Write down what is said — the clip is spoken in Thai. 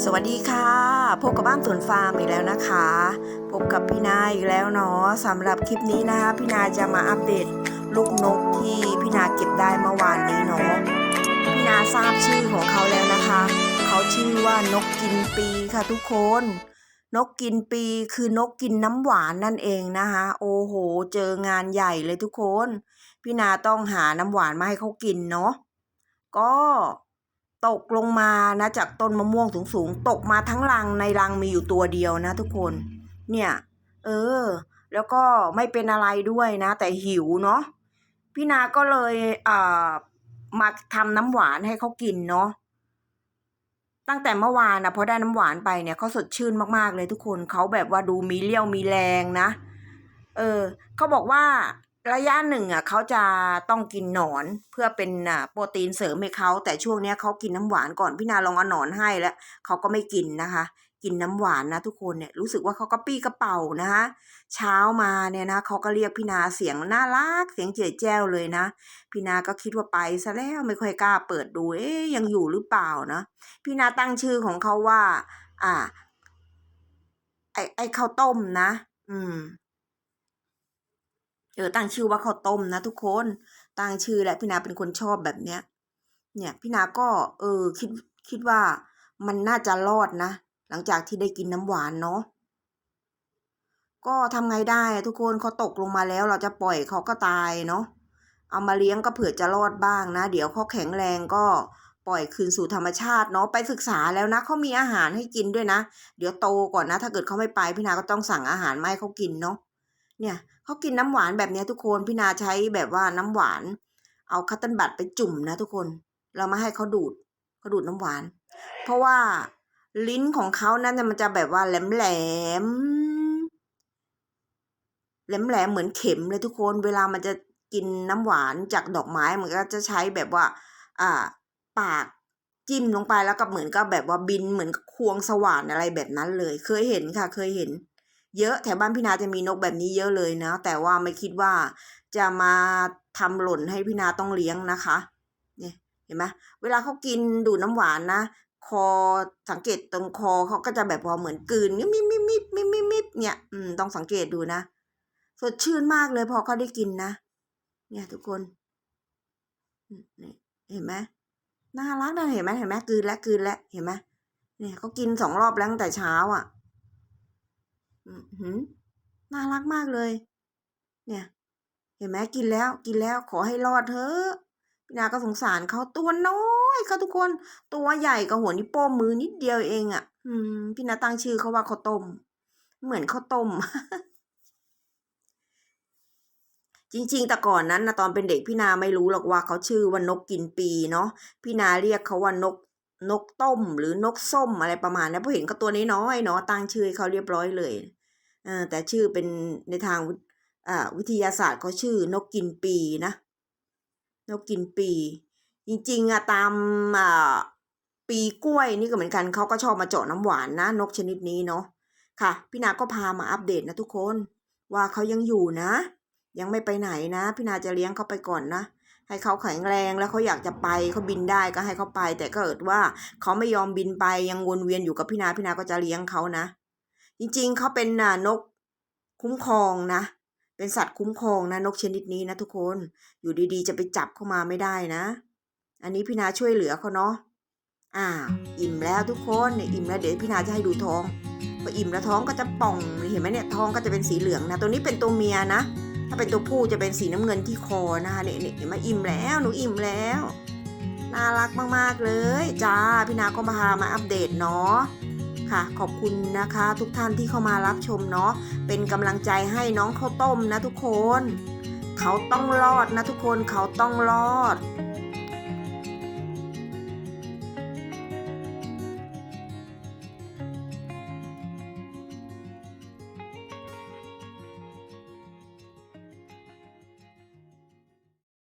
สวัสดีค่ะ พบกับบ้านสวนฟาร์มอีกแล้วนะคะ พบกับพี่นาอีกแล้วเนาะสำหรับคลิปนี้นะคะพี่นาจะมาอัปเดตลูกนกที่พี่นาเก็บได้เมื่อวานนี้เนาะพี่นาทราบชื่อของเขาแล้วนะคะ เขาชื่อว่านกกินปีค่ะทุกคน นกกินปีคือนกกินน้ำหวานนั่นเองนะคะ โอ้โห เจองานใหญ่เลยทุกคน พี่นาต้องหาน้ำหวานมาให้เขากินเนาะก็ ตกลงมานะจากต้นมะม่วงสูงๆตกมาทั้งรังในรังมีอยู่ตัวเดียวนะทุกคน เนี่ย เออ แล้วก็ไม่เป็นอะไรด้วยนะ แต่หิวเนาะพี่นาก็เลยเอ่ามาทำน้ำหวานให้เขากินเนาะตั้งแต่เมื่อวานนะพอได้น้ำหวานไปเนี่ยเขาสดชื่นมากๆเลยทุกคนเขาแบบว่าดูมีเลี้ยวมีแรงนะ เออเขาบอกว่า ระยะหนึ่งอะเขาจะต้องกินหนอนเพื่อเป็นอ่าโปรตีนเสริมให้เขาแต่ช่วงเนี้ยเขากินน้ำหวานก่อนพี่นาลองเอาหนอนให้แล้วเขาก็ไม่กินนะคะ กินน้ำหวานนะทุกคนเนี่ยรู้สึกว่าเขาก็ปี้กระเป๋านะคะเช้ามาเนี่ยนะเขาก็เรียกพี่นาเสียงน่ารักเสียงเจ๋ยแจ้วเลยนะพี่นาก็คิดว่าไปซะแล้วไม่ค่อยกล้าเปิดดูเอ๊ยยังอยู่หรือเปล่านะพี่นาตั้งชื่อของเขาว่า อ่า ไอไอข้าวต้มนะ อืม เออตั้งชื่อว่าข้าวต้มนะทุกคนตั้งชื่อและพี่นาเป็นคนชอบแบบเนี้ย เนี่ยพี่นาก็เออคิดคิดว่ามันน่าจะรอดนะ หลังจากที่ได้กินน้ำหวานเนาะก็ทำไงได้ทุกคนเขาตกลงมาแล้วเราจะปล่อยเขาก็ตายเนาะเอามาเลี้ยงก็เผื่อจะรอดบ้างนะ เดี๋ยวเขาแข็งแรงก็ปล่อยคืนสู่ธรรมชาติเนาะไปศึกษาแล้วนะเขามีอาหารให้กินด้วยนะ เดี๋ยวโตก่อนนะ ถ้าเกิดเขาไม่ไปพี่นาก็ต้องสั่งอาหารมาให้เขากินเนาะ เนี่ยเขากินน้ำหวานแบบนี้ทุกคนพี่นาใช้แบบว่าน้ำหวาน เอาคัตเติ้ลบัตไปจุ่มนะทุกคน เรามาให้เขาดูดเขาดูดน้ำหวาน เพราะว่าลิ้นของเขานั้นน่ะมันจะแบบว่าแหลมแหลมแหลมแหลมเหมือนเข็มเลยทุกคนเวลามันจะกินน้ำหวานจากดอกไม้มันก็จะใช้แบบว่า อ่า ปากจิ้มลงไปแล้วก็เหมือนกับแบบว่าบินเหมือนกับควงสว่านอะไรแบบนั้นเลย เคยเห็นค่ะ เคยเห็น เยอะแถวบ้านพี่นาจะมีนกแบบนี้เยอะเลยนะ แต่ว่าไม่คิดว่าจะมาทำหล่นให้พี่นาต้องเลี้ยงนะคะ เนี่ยเห็นไหมเวลาเขากินดูดน้ำหวานนะ คอสังเกตตรงคอเขาก็จะแบบว่าเหมือนกืนมิบมิบมิบมิบมิบมิบมิบเนี่ยอืมต้องสังเกตดูนะสดชื่นมากเลยพอเขาได้กินนะ เนี่ยทุกคนเห็นไหมน่ารักนะเห็นไหมเห็นไหมกืนแล้วกลืนแล้วเห็นไหมเนี่ยเขากินสองรอบแล้วตั้งแต่เช้าอะ หือน่ารักมากเลย เนี่ย เห็นไหมกินแล้ว กินแล้วขอให้รอดเถอะพี่นาก็สงสารเขาตัวน้อยเขาทุกคน ตัวใหญ่กับหัวนิ้วโป้งมือนิดเดียวเองอะ่ะ อืม พี่นาตั้งชื่อเขาว่าข้าวต้ม เหมือนข้าวต้มจริงๆ แต่ก่อนนั้นนะตอนเป็นเด็กพี่นาไม่รู้หรอกว่าเขาชื่อว่านกกินปีเนาะพี่นาเรียกเขาว่านก นกต้มหรือนกส้มอะไรประมาณนั้นเพราะเห็นเขาตัวน้อยๆเนาะตั้งชื่อเขาเรียบร้อยเลยเออแต่ชื่อเป็นในทางวิทยาศาสตร์เขาชื่อนกกินปีนะ นกกินปี จริงๆอะตามอ่าปีกล้วยนี่ก็เหมือนกันเขาก็ชอบมาเจาะน้ำหวานนะ นกชนิดนี้เนาะค่ะ พี่นาก็พามาอัปเดตนะทุกคน ว่าเขายังอยู่นะ ยังไม่ไปไหนนะ พี่นาจะเลี้ยงเขาไปก่อนนะ ให้เขาแข็งแรงแล้วเขาอยากจะไปเขาบินได้ก็ให้เขาไป แต่ก็เกิดว่าเขาไม่ยอมบินไปยังวนเวียนอยู่กับพี่นาพี่นาก็จะเลี้ยงเขานะ จริงๆเขาเป็นน่ะนกคุ้มครองนะ เป็นสัตว์คุ้มครองนะนกชนิดนี้นะทุกคนอยู่ดีๆ จะไปจับเข้ามาไม่ได้นะ อันนี้พี่นาช่วยเหลือเขาเนาะอ่า อิ่มแล้วทุกคนเนี่ยอิ่มแล้วเดี๋ยวพี่นาจะให้ดูท้องพออิ่มแล้วท้องก็จะป่องเห็นไหมเนี่ยท้องก็จะเป็นสีเหลืองนะตัวนี้เป็นตัวเมียนะ ถ้าเป็นตัวผู้จะเป็นสีน้ำเงินที่คอนะคะเนี่ยเนี่ยมาอิ่มแล้วหนูอิ่มแล้วน่ารักมากๆเลยจ้าพี่นาก็มาพามาอัปเดตเนาะค่ะขอบคุณนะคะทุกท่านที่เข้ามารับชมเนาะเป็นกำลังใจให้น้องข้าวต้มนะทุกคน เขาต้องรอดนะทุกคนเขาต้องรอด